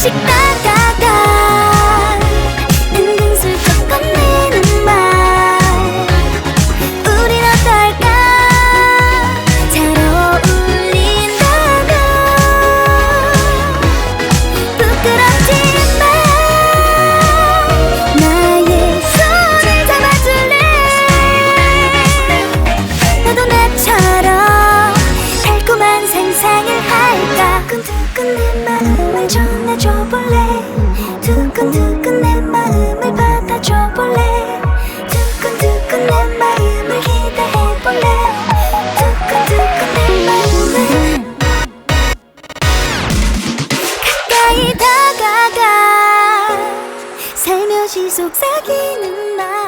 번씩 나가가 은근 슬쩍 건네는 말. 우린 어떨까? 잘 어울린다면 부끄럽지만 나의 손을 잡아줄래? 나도 나처럼 달콤한 상상을 할까? 꿈틀꿈 내 마음을 전해줘. 두근두근 내 마음을 받아줘 볼래? 두근두근 내 마음을 기대해 볼래? 두근두근 내 마음을 가까이 다가가. 살며시 속삭이는 나.